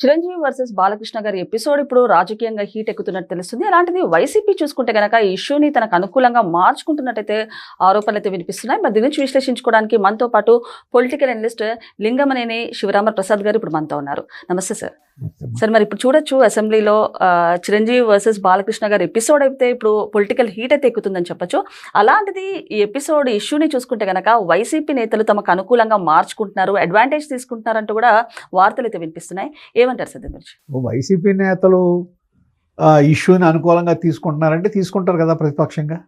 Chiranjeevi versus Balakrishna గారి episode ఇప్పుడు రాజకీయంగా హీట్ ఎక్కుతున్నట్టు తెలుస్తుంది. అలాంటిది వైసీపీ చూసుకుంటే కనుక ఈ ఇష్యూని తనకు అనుకూలంగా మార్చుకుంటున్నట్టయితే ఆరోపణలు అయితే వినిపిస్తున్నాయి. మరి దీని నుంచి విశ్లేషించుకోవడానికి మనతో పాటు పొలిటికల్ అనలిస్ట్ లింగమనేని శివరామ ప్రసాద్ గారు ఇప్పుడు మనతో ఉన్నారు. నమస్తే సార్ సార్ మరి ఇప్పుడు చూడొచ్చు అసెంబ్లీలో చిరంజీవి వర్సెస్ బాలకృష్ణ గారి ఎపిసోడ్ అయితే ఇప్పుడు పొలిటికల్ హీట్ అయితే ఎక్కుతుందని చెప్పొచ్చు. అలాంటిది ఈ ఎపిసోడ్ ఇష్యూని చూసుకుంటే గనక వైసీపీ నేతలు తమకు అనుకూలంగా మార్చుకుంటున్నారు అడ్వాంటేజ్ తీసుకుంటున్నారంటూ కూడా వార్తలు అయితే వినిపిస్తున్నాయి. ఏమంటారు సార్ గురించి? వైసీపీ నేతలు ఇష్యూని అనుకూలంగా తీసుకుంటున్నారంటే తీసుకుంటారు కదా ప్రతిపక్షంగా.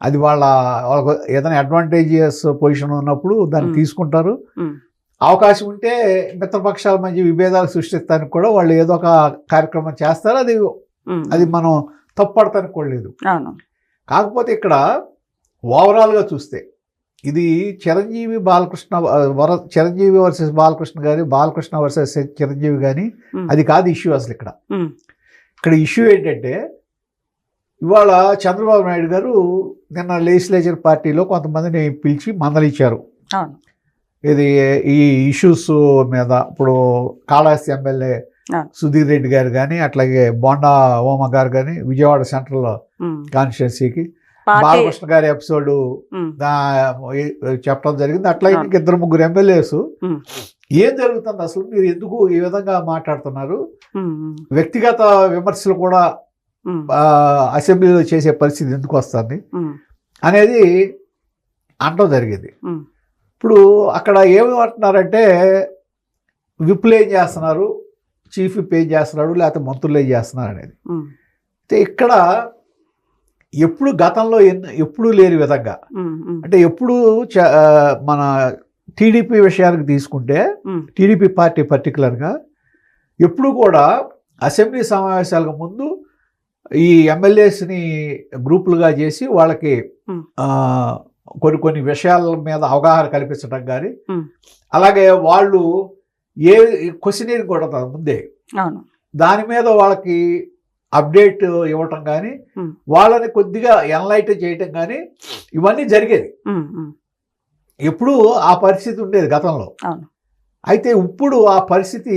అది వాళ్ళ వాళ్ళకు ఏదైనా అడ్వాంటేజియస్ పొజిషన్ ఉన్నప్పుడు దాన్ని. తీసుకుంటారు. అవకాశం ఉంటే మిత్రపక్షాల మధ్య విభేదాలు సృష్టిస్తానికి కూడా వాళ్ళు ఏదో ఒక కార్యక్రమం చేస్తారు. అది అది మనం తప్పడతానికి కూడా లేదు. కాకపోతే ఇక్కడ ఓవరాల్గా చూస్తే ఇది చిరంజీవి బాలకృష్ణ వర చిరంజీవి వర్సెస్ బాలకృష్ణ గారి బాలకృష్ణ వర్సెస్ చిరంజీవి కానీ అది కాదు ఇష్యూ అసలు ఇక్కడ. ఇక్కడ ఇష్యూ ఏంటంటే ఇవాళ చంద్రబాబు నాయుడు గారు నిన్న లెజిస్లేచర్ పార్టీలో కొంతమందిని పిలిచి మందలిచ్చారు. ఇది ఈ ఇష్యూస్ మీద ఇప్పుడు కాళహస్తి ఎమ్మెల్యే. సుధీర్ రెడ్డి గారు కానీ అట్లాగే బోండా ఓమ గారు కానీ విజయవాడ సెంట్రల్ కాన్స్టిట్యున్సీకి బాలకృష్ణ గారి ఎపిసోడ్ చెప్పడం జరిగింది. అట్లాగే. ఇంక ఇద్దరు ముగ్గురు ఎమ్మెల్యేస్. ఏం జరుగుతుంది అసలు? మీరు ఎందుకు ఈ విధంగా మాట్లాడుతున్నారు? వ్యక్తిగత విమర్శలు కూడా అసెంబ్లీలో చేసే పరిస్థితి ఎందుకు వస్తుంది? అనేది అనడం జరిగింది. ఇప్పుడు అక్కడ ఏమంటున్నారంటే విప్పులు ఏం చేస్తున్నారు చీఫ్ విప్ ఏం చేస్తున్నాడు లేకపోతే మంత్రులు ఏం చేస్తున్నారు అనేది. అయితే ఇక్కడ ఎప్పుడు గతంలో ఎప్పుడు లేని విధంగా. అంటే ఎప్పుడు మన టీడీపీ విషయానికి తీసుకుంటే టీడీపీ పార్టీ పర్టికులర్గా ఎప్పుడు కూడా అసెంబ్లీ సమావేశాలకు ముందు ఈ ఎమ్మెల్యేస్ని గ్రూపులుగా చేసి వాళ్ళకి కొన్ని కొన్ని విషయాల మీద అవగాహన కల్పించడం కానీ. అలాగే వాళ్ళు ఏ క్వశ్చనీర్ కూడా ముందే దాని మీద వాళ్ళకి అప్డేట్ ఇవ్వటం కానీ. వాళ్ళని కొద్దిగా ఎన్లైట్ చేయటం కానీ ఇవన్నీ జరిగేది ఎప్పుడు ఆ పరిస్థితి ఉండేది గతంలో. అయితే ఇప్పుడు ఆ పరిస్థితి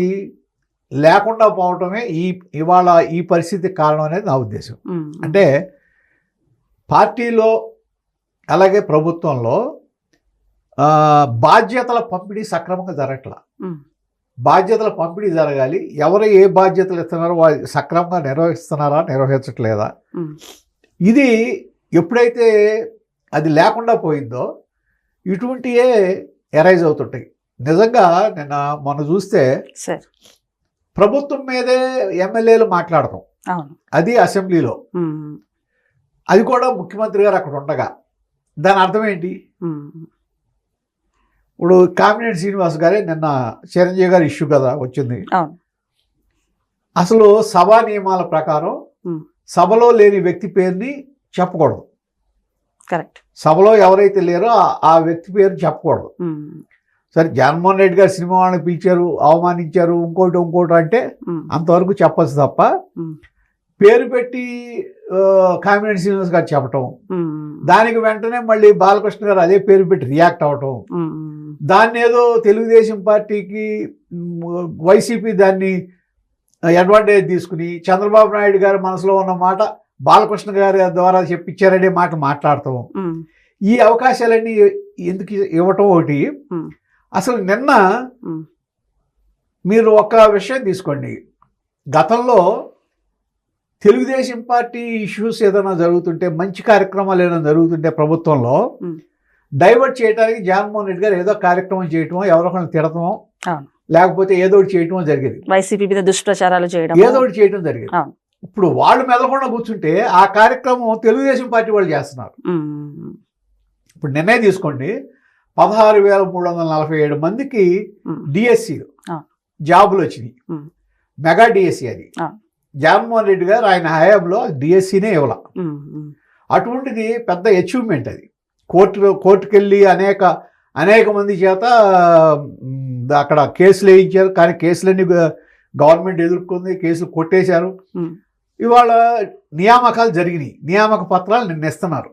లేకుండా పోవటమే ఈ ఇవాళ ఈ పరిస్థితి కారణం అనేది నా ఉద్దేశం. అంటే పార్టీలో అలాగే ప్రభుత్వంలో బాధ్యతల పంపిణీ సక్రమంగా జరగట్లా. బాధ్యతల పంపిణీ జరగాలి. ఎవరు ఏ బాధ్యతలు ఇస్తున్నారో వాళ్ళు సక్రమంగా నిర్వహిస్తున్నారా నిర్వహించట్లేదా? ఇది ఎప్పుడైతే అది లేకుండా పోయిందో ఇటువంటివే ఎరైజ్ అవుతుంటాయి. నిజంగా నిన్న మొన్న చూస్తే ప్రభుత్వం మీదే ఎమ్మెల్యేలు మాట్లాడతాం అవును. అది అసెంబ్లీలో. అది కూడా ముఖ్యమంత్రి గారు అక్కడ ఉండగా. దాని అర్థం ఏంటి? ఇప్పుడు కామినేని శ్రీనివాస్ గారే నిన్న చిరంజీవి గారి ఇష్యూ కదా వచ్చింది. అసలు సభా నియమాల ప్రకారం సభలో లేని వ్యక్తి పేరుని చెప్పకూడదు. కరెక్ట్. సభలో ఎవరైతే లేరో ఆ- వ్యక్తి పేరు చెప్పకూడదు. సరే జగన్మోహన్ రెడ్డి గారు సినిమా వాళ్ళని పిలిచారు అవమానించారు ఇంకోటి ఇంకోటి అంటే అంతవరకు చెప్పచ్చు తప్ప పేరు పెట్టి కామినేని శ్రీనివాస్ గారు చెప్పటం. దానికి వెంటనే మళ్ళీ బాలకృష్ణ గారు అదే పేరు పెట్టి రియాక్ట్ ఉమ్, దాన్ని ఏదో తెలుగుదేశం పార్టీకి వైసీపీ దాన్ని అడ్వాంటేజ్ తీసుకుని చంద్రబాబు నాయుడు గారి మనసులో ఉన్న మాట బాలకృష్ణ గారి ద్వారా చెప్పించారనే మాట మాట్లాడతాం ఈ అవకాశాలన్నీ ఎందుకు ఇవ్వటం ఒకటి అసలు నిన్న మీరు ఒక విషయం తీసుకోండి. గతంలో తెలుగుదేశం పార్టీ ఇష్యూస్ ఏదైనా జరుగుతుంటే మంచి కార్యక్రమాలు ఏదైనా జరుగుతుంటే ప్రభుత్వంలో. డైవర్ట్ చేయడానికి జగన్మోహన్ రెడ్డి గారు ఏదో కార్యక్రమం చేయటమో ఎవరో తిడటమో. లేకపోతే ఏదో ఒకటి చేయటమో జరిగేది వైసీపీ మీద దుష్ప్రచారాలు చేయడం ఏదో ఒకటి చేయటం జరిగేది. ఇప్పుడు వాళ్ళు మెదలకుండా కూర్చుంటే ఆ కార్యక్రమం తెలుగుదేశం పార్టీ వాళ్ళు చేస్తున్నారు ఇప్పుడు నిర్ణయం తీసుకోండి పదహారు వేల మూడు వందల నలభై ఏడు మందికి ఉమ్, డిఎస్సి ఆ. జాబులు వచ్చినాయి. మెగా డిఎస్సి అది. జగన్మోహన్ రెడ్డి గారు ఆయన హయాంలో డిఎస్సినే ఇవ్వాల. ఉమ్, ఉమ్, అటువంటిది పెద్ద అచీవ్మెంట్ అది. కోర్టు కోర్టుకెళ్ళి అనేక అనేక మంది చేత అక్కడ కేసులు వేయించారు. కానీ కేసులన్నీ గవర్నమెంట్ ఎదుర్కొంది కేసులు కొట్టేశారు. ఇవాళ నియామకాలు జరిగినాయి. నియామక పత్రాలు నిన్న ఇస్తున్నారు.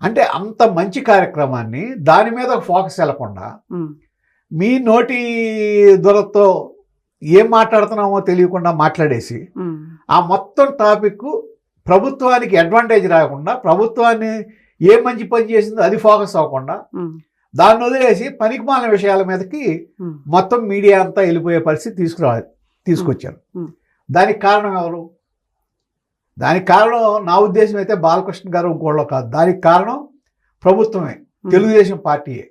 అంటే అంత మంచి కార్యక్రమాన్ని దాని మీద ఫోకస్ వెళ్ళకుండా మీ నోటి దొరతో ఏం మాట్లాడుతున్నామో తెలియకుండా మాట్లాడేసి ఆ మొత్తం టాపిక్ ప్రభుత్వానికి అడ్వాంటేజ్ రాకుండా ప్రభుత్వాన్ని ఏ మంచి పని చేసిందో అది ఫోకస్ అవ్వకుండా దాన్ని వదిలేసి పనికిమాలిన విషయాల మీదకి మొత్తం మీడియా అంతా వెళ్ళిపోయే పరిస్థితి తీసుకురా తీసుకొచ్చారు. దానికి కారణం ఎవరు? దానికి కారణం నా ఉద్దేశం అయితే బాలకృష్ణ గారు ఇంకోళ్ళు కాదు. దానికి కారణం ప్రభుత్వమే. తెలుగుదేశం పార్టీయే.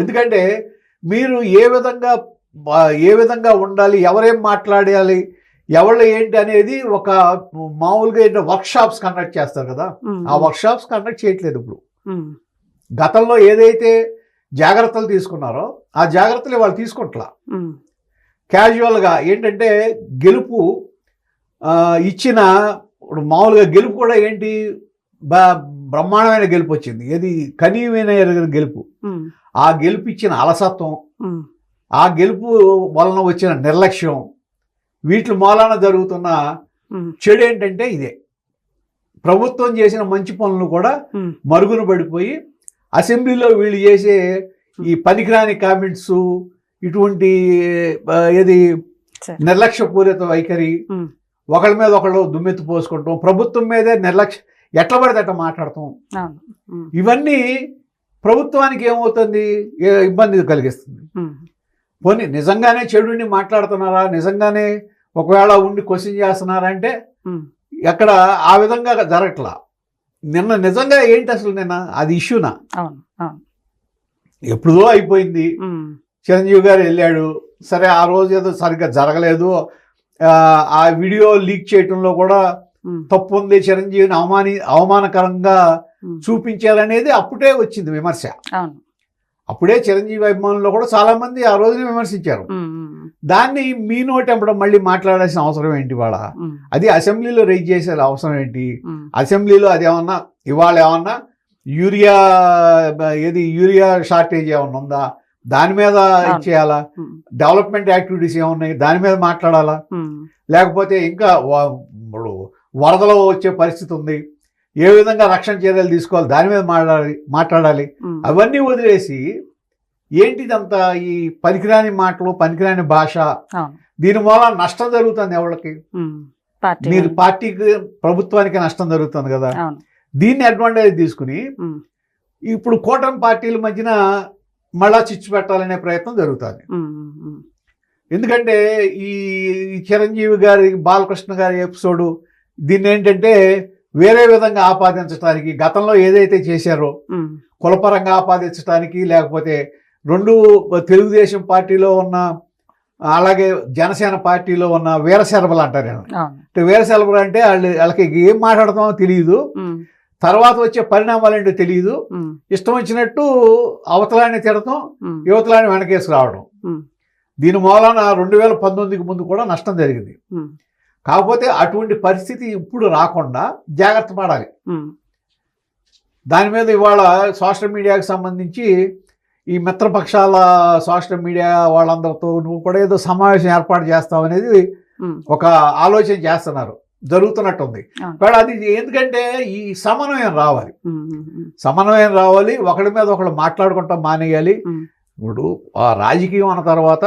ఎందుకంటే మీరు ఏ విధంగా ఏ విధంగా ఉండాలి ఎవరేం మాట్లాడాలి ఎవరు ఏంటి అనేది ఒక మామూలుగా ఏంటో వర్క్ షాప్స్ కండక్ట్ చేస్తారు కదా. ఆ వర్క్ షాప్స్ కండక్ట్ చేయట్లేదు ఇప్పుడు. గతంలో ఏదైతే జాగ్రత్తలు తీసుకున్నారో ఆ జాగ్రత్తలు వాళ్ళు తీసుకుంటలా. క్యాజువల్గా ఏంటంటే గెలుపు ఇచ్చిన ఇప్పుడు మామూలుగా గెలుపు కూడా ఏంటి బ్రహ్మాండమైన గెలుపు వచ్చింది. ఏది కనీవైన గెలుపు. ఆ గెలుపు ఇచ్చిన అలసత్వం ఆ గెలుపు వలన వచ్చిన నిర్లక్ష్యం వీటి మూలాన జరుగుతున్న చెడు ఏంటంటే ఇదే. ప్రభుత్వం చేసిన మంచి పనులు కూడా మరుగున పడిపోయి అసెంబ్లీలో వీళ్ళు చేసే ఈ పనికిరాని కామెంట్స్ ఇటువంటి ఏది. నిర్లక్ష్యపూరిత వైఖరి ఒకళ్ళ మీద ఒకళ్ళు దుమ్మెత్తి పోసుకుంటాం ప్రభుత్వం మీదే నిర్లక్ష్య ఎట్లా పడితే అట్లా మాట్లాడతాం. ఇవన్నీ ప్రభుత్వానికి ఏమవుతుంది? ఇబ్బంది కలిగిస్తుంది. పోనీ నిజంగానే చెడుని మాట్లాడుతున్నారా? నిజంగానే ఒకవేళ ఉండి క్వశ్చన్ చేస్తున్నారా అంటే ఎక్కడ ఆ విధంగా జరగట్లా. నిన్న నిజంగా ఏంటి అసలు నిన్న? అది ఇష్యూనా? అవును అవును. ఎప్పుడో అయిపోయింది. చిరంజీవి గారు వెళ్ళాడు. సరే ఆ రోజు ఏదో సరిగ్గా జరగలేదు. ఆ, వీడియో లీక్ చేయటంలో కూడా తప్పు ఉంది. చిరంజీవిని అవమాని అవమానకరంగా చూపించారనేది అప్పుడే వచ్చింది విమర్శ. అవును. అప్పుడే చిరంజీవి అభిమానులు కూడా చాలా మంది ఆ రోజునే విమర్శించారు. దాన్ని మీ నోటెంపడం మళ్ళీ మాట్లాడాల్సిన అవసరం ఏంటి వాళ్ళ అది అసెంబ్లీలో రైజ్ చేసే అవసరం ఏంటి? అసెంబ్లీలో అది ఏమన్నా ఇవాళ ఏమన్నా యూరియా ఏది యూరియా షార్టేజ్ ఏమన్నా ఉందా? దాని మీద. చేయాలా? డెవలప్మెంట్ యాక్టివిటీస్ ఏమున్నాయి దాని మీద మాట్లాడాలా? లేకపోతే ఇంకా వరదలో వచ్చే పరిస్థితి ఉంది. ఏ విధంగా రక్షణ చర్యలు తీసుకోవాలి దాని మీద మాట్లాడాలి మాట్లాడాలి. అవన్నీ వదిలేసి ఏంటిదంతా ఈ పనికిరాని మాటలు పనికిరాని భాష? దీని మూలన నష్టం జరుగుతుంది ఎవరికి మీరు పార్టీకి ప్రభుత్వానికి నష్టం జరుగుతుంది కదా. దీన్ని అడ్వాంటేజ్ తీసుకుని ఇప్పుడు కూటమి పార్టీల మధ్యన మళ్ళా చిచ్చు పెట్టాలనే ప్రయత్నం జరుగుతుంది. ఎందుకంటే ఈ చిరంజీవి గారి బాలకృష్ణ గారి ఎపిసోడు దీన్ని ఏంటంటే వేరే విధంగా ఆపాదించడానికి గతంలో ఏదైతే చేశారో కులపరంగా ఆపాదించడానికి లేకపోతే రెండు తెలుగుదేశం పార్టీలో ఉన్న అలాగే జనసేన పార్టీలో ఉన్న వీరశరబలు అంటారు అంటే వీరశరబలు అంటే వాళ్ళు వాళ్ళకి ఏం మాట్లాడతామో తెలియదు. తర్వాత వచ్చే పరిణామాలు ఏంటో తెలియదు. ఇష్టం వచ్చినట్టు అవతలాన్ని తిడతాం యువతలాన్ని వెనకేసి రావడం. దీని మూలాన రెండు వేల పంతొమ్మిదికి ముందు కూడా నష్టం జరిగింది. కాకపోతే అటువంటి పరిస్థితి ఇప్పుడు రాకుండా జాగ్రత్త పడాలి. దాని మీద ఇవాళ సోషల్ మీడియాకి సంబంధించి ఈ మిత్రపక్షాల సోషల్ మీడియా వాళ్ళందరితో నువ్వు కూడా ఏదో సమావేశం ఏర్పాటు చేస్తావు అనేది ఒక ఆలోచన చేస్తున్నారు. జరుగుతున్నట్టుంది. కానీ అది ఎందుకంటే ఈ సమన్వయం రావాలి. సమన్వయం రావాలి ఒకడి మీద ఒకడు మాట్లాడుకుంటాం మానేయాలి. ఇప్పుడు ఆ రాజకీయం అన్న తర్వాత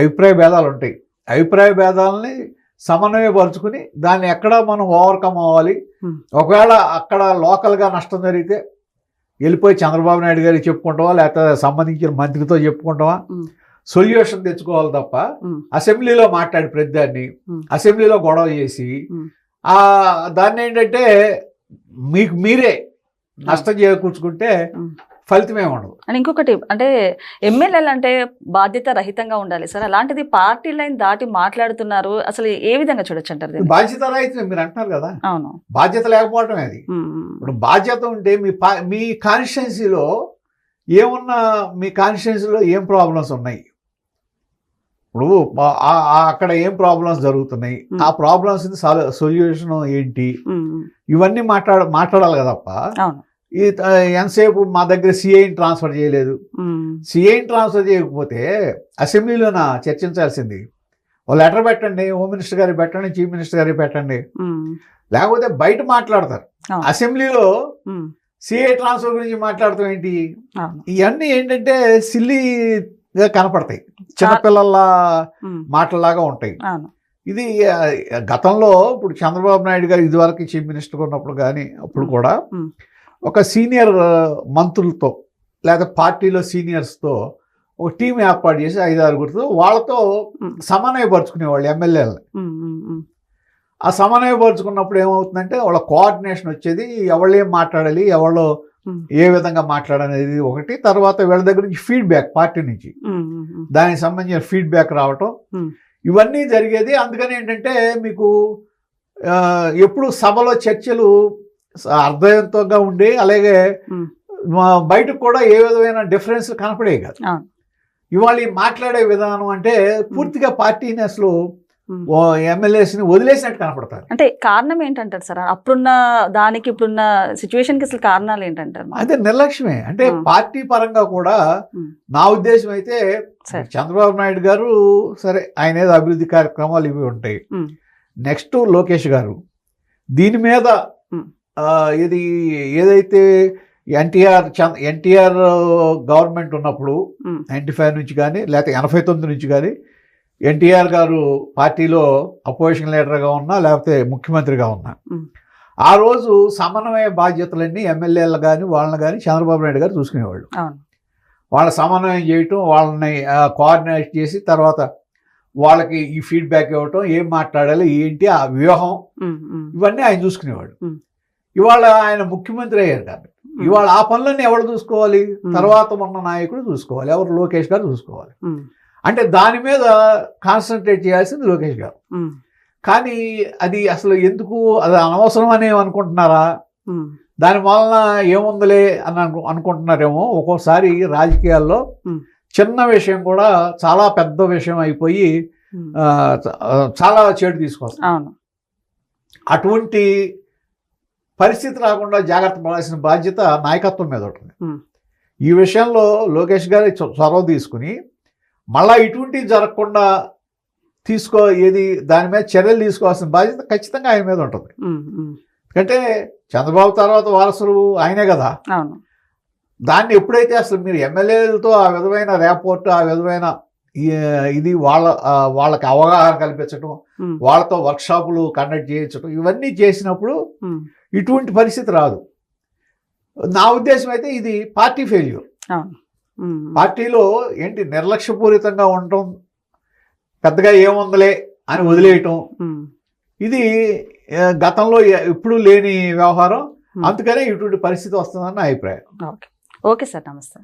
అభిప్రాయ భేదాలు ఉంటాయి. అభిప్రాయ భేదాలని సమన్వయపరుచుకుని దాన్ని ఎక్కడ మనం ఓవర్కమ్ అవ్వాలి Hmm. ఒకవేళ అక్కడ లోకల్గా నష్టం జరిగితే వెళ్ళిపోయి చంద్రబాబు నాయుడు గారికి చెప్పుకుంటావా లేకపోతే సంబంధించిన మంత్రితో చెప్పుకుంటావా Hmm. సొల్యూషన్ తెచ్చుకోవాలి తప్ప Hmm. అసెంబ్లీలో మాట్లాడి ప్రతిదాన్ని Hmm. అసెంబ్లీలో గొడవ చేసి Hmm. ఆ దాన్ని ఏంటంటే మీకు మీరే నష్టం చేకూర్చుకుంటే Hmm. ఫలితమే ఉండదు. అండ్ ఇంకొకటి అంటే ఎమ్మెల్యేలు అంటే బాధ్యత రహితంగా ఉండాలి సార్. అలాంటిది పార్టీ లైన్ దాటి మాట్లాడుతున్నారు. అసలు ఏ విధంగా చూడొచ్చు అంటారు? బాధ్యత రాయితే మీరు అంటున్నారు కదా. అవును. బాధ్యత లేకపోవటం అది. ఇప్పుడు బాధ్యత ఉంటే మీ మీ కాన్స్టిట్యున్సీలో ఏమున్నా మీ కాన్స్టిట్యున్సీలో ఏం ప్రాబ్లమ్స్ ఉన్నాయి? ఇప్పుడు అక్కడ ఏం ప్రాబ్లమ్స్ జరుగుతున్నాయి. ఆ ప్రాబ్లమ్స్ సొల్యూషన్ ఏంటి? ఇవన్నీ మాట్లాడ మాట్లాడాలి కదప్ప ఈ ఎంతసేపు మా దగ్గర సిఐని ట్రాన్స్ఫర్ చేయలేదు. సిఐని ట్రాన్స్ఫర్ చేయకపోతే అసెంబ్లీలోన చర్చించాల్సింది. ఓ లెటర్ పెట్టండి హోమ్ మినిస్టర్ గారికి పెట్టండి చీఫ్ మినిస్టర్ గారికి పెట్టండి. లేకపోతే బయట మాట్లాడతారు. అసెంబ్లీలో సిఐ ట్రాన్స్ఫర్ గురించి మాట్లాడతాం ఏంటి? ఇవన్నీ ఏంటంటే సిల్లీ కనపడతాయి. చిన్నపిల్లల మాటలాగా ఉంటాయి. ఇది గతంలో ఇప్పుడు చంద్రబాబు నాయుడు గారు ఇదివరకు చీఫ్ మినిస్టర్ ఉన్నప్పుడు కానీ అప్పుడు కూడా. ఒక సీనియర్ మంత్రులతో లేదా పార్టీలో సీనియర్స్తో ఒక టీం ఏర్పాటు చేసి ఐదు ఆరుగురితో వాళ్ళతో. సమన్వయపరుచుకునేవాళ్ళు ఎమ్మెల్యేలని. ఆ సమన్వయపరుచుకున్నప్పుడు ఏమవుతుందంటే వాళ్ళ కోఆర్డినేషన్ వచ్చేది ఎవరు ఏం మాట్లాడాలి ఎవరు ఏ విధంగా మాట్లాడనేది ఒకటి తర్వాత వీళ్ళ దగ్గర నుంచి ఫీడ్బ్యాక్ పార్టీ నుంచి. దానికి సంబంధించిన ఫీడ్బ్యాక్ రావటం. ఇవన్నీ జరిగేది. అందుకని ఏంటంటే మీకు ఎప్పుడు సభలో చర్చలు అర్థవంతంగా ఉండి అలాగే బయటకు కూడా ఏ విధమైన డిఫరెన్స్ కనపడే కాదు. ఇవాళ మాట్లాడే విధానం అంటే పూర్తిగా పార్టీని అసలు. ఎమ్మెల్యేస్ని వదిలేసినట్టు కనపడతారు అంటే కారణం ఏంటంటారు సార్ అప్పుడున్న దానికి ఇప్పుడున్న సిచ్యువేషన్కి అసలు కారణాలు ఏంటంటారు అదే నిర్లక్ష్యమే అంటే. పార్టీ పరంగా కూడా. నా ఉద్దేశం అయితే. చంద్రబాబు నాయుడు గారు సరే ఆయన ఏదో అభివృద్ధి కార్యక్రమాలు ఇవి ఉంటాయి. నెక్స్ట్ లోకేష్ గారు దీని మీద ఇది ఏదైతే ఎన్టీఆర్ ఎన్టీఆర్ గవర్నమెంట్ ఉన్నప్పుడు. నైంటీ ఫైవ్ నుంచి కానీ లేకపోతే ఎనభై తొమ్మిది నుంచి కానీ ఎన్టీఆర్ గారు పార్టీలో అపోజిషన్ లీడర్గా ఉన్నా లేకపోతే ముఖ్యమంత్రిగా ఉన్నా. ఆ రోజు సమన్వయ బాధ్యతలన్నీ ఎమ్మెల్యేలు కానీ వాళ్ళని కానీ చంద్రబాబు నాయుడు గారు చూసుకునేవాళ్ళు వాళ్ళ సమన్వయం చేయటం వాళ్ళని కోఆర్డినేట్ చేసి తర్వాత వాళ్ళకి ఈ ఫీడ్బ్యాక్ ఇవ్వటం ఏం మాట్లాడాలి ఏంటి ఆ వ్యూహం ఇవన్నీ ఆయన చూసుకునేవాడు. ఇవాళ ఆయన ముఖ్యమంత్రి అయ్యారు కాబట్టి. ఇవాళ ఆ పనులన్నీ ఎవరు చూసుకోవాలి. తర్వాత ఉన్న నాయకుడు చూసుకోవాలి. ఎవరు? లోకేష్ గారు చూసుకోవాలి. అంటే దాని మీద కాన్సన్ట్రేట్ చేయాల్సింది లోకేష్ గారు. కానీ అది అసలు ఎందుకు? అది అనవసరం అని అనుకుంటున్నారా? దాని వలన ఏముందిలే అని అను అనుకుంటున్నారేమో? ఒక్కోసారి రాజకీయాల్లో. చిన్న విషయం కూడా చాలా పెద్ద విషయం అయిపోయి చాలా చెడు తీసుకొస్తుంది. అవును. అటువంటి పరిస్థితి రాకుండా జాగ్రత్త పడాల్సిన బాధ్యత నాయకత్వం మీద ఉంటుంది. ఈ విషయంలో లోకేష్ గారి చొరవ తీసుకుని మళ్ళా ఇటువంటివి జరగకుండా తీసుకో ఏది దాని మీద చర్యలు తీసుకోవాల్సిన బాధ్యత ఖచ్చితంగా ఆయన మీద ఉంటుంది. ఎందుకంటే చంద్రబాబు తర్వాత వారసులు ఆయనే కదా. దాన్ని ఎప్పుడైతే అసలు మీరు ఎమ్మెల్యేలతో ఆ విధమైన రేపోర్ట్ ఆ విధమైన ఇది వాళ్ళ వాళ్ళకి అవగాహన కల్పించడం వాళ్ళతో వర్క్షాపులు కండక్ట్ చేయించడం ఇవన్నీ చేసినప్పుడు ఇటువంటి పరిస్థితి రాదు. నా ఉద్దేశం అయితే ఇది పార్టీ ఫెయిల్యూర్. పార్టీలో ఏంటి నిర్లక్ష్యపూరితంగా ఉండటం పెద్దగా ఏముందలే అని వదిలేయటం. ఇది గతంలో ఎప్పుడూ లేని వ్యవహారం. అందుకనే ఇటువంటి పరిస్థితి వస్తుందని నా అభిప్రాయం. ఓకే. ఓకే సార్ నమస్తే.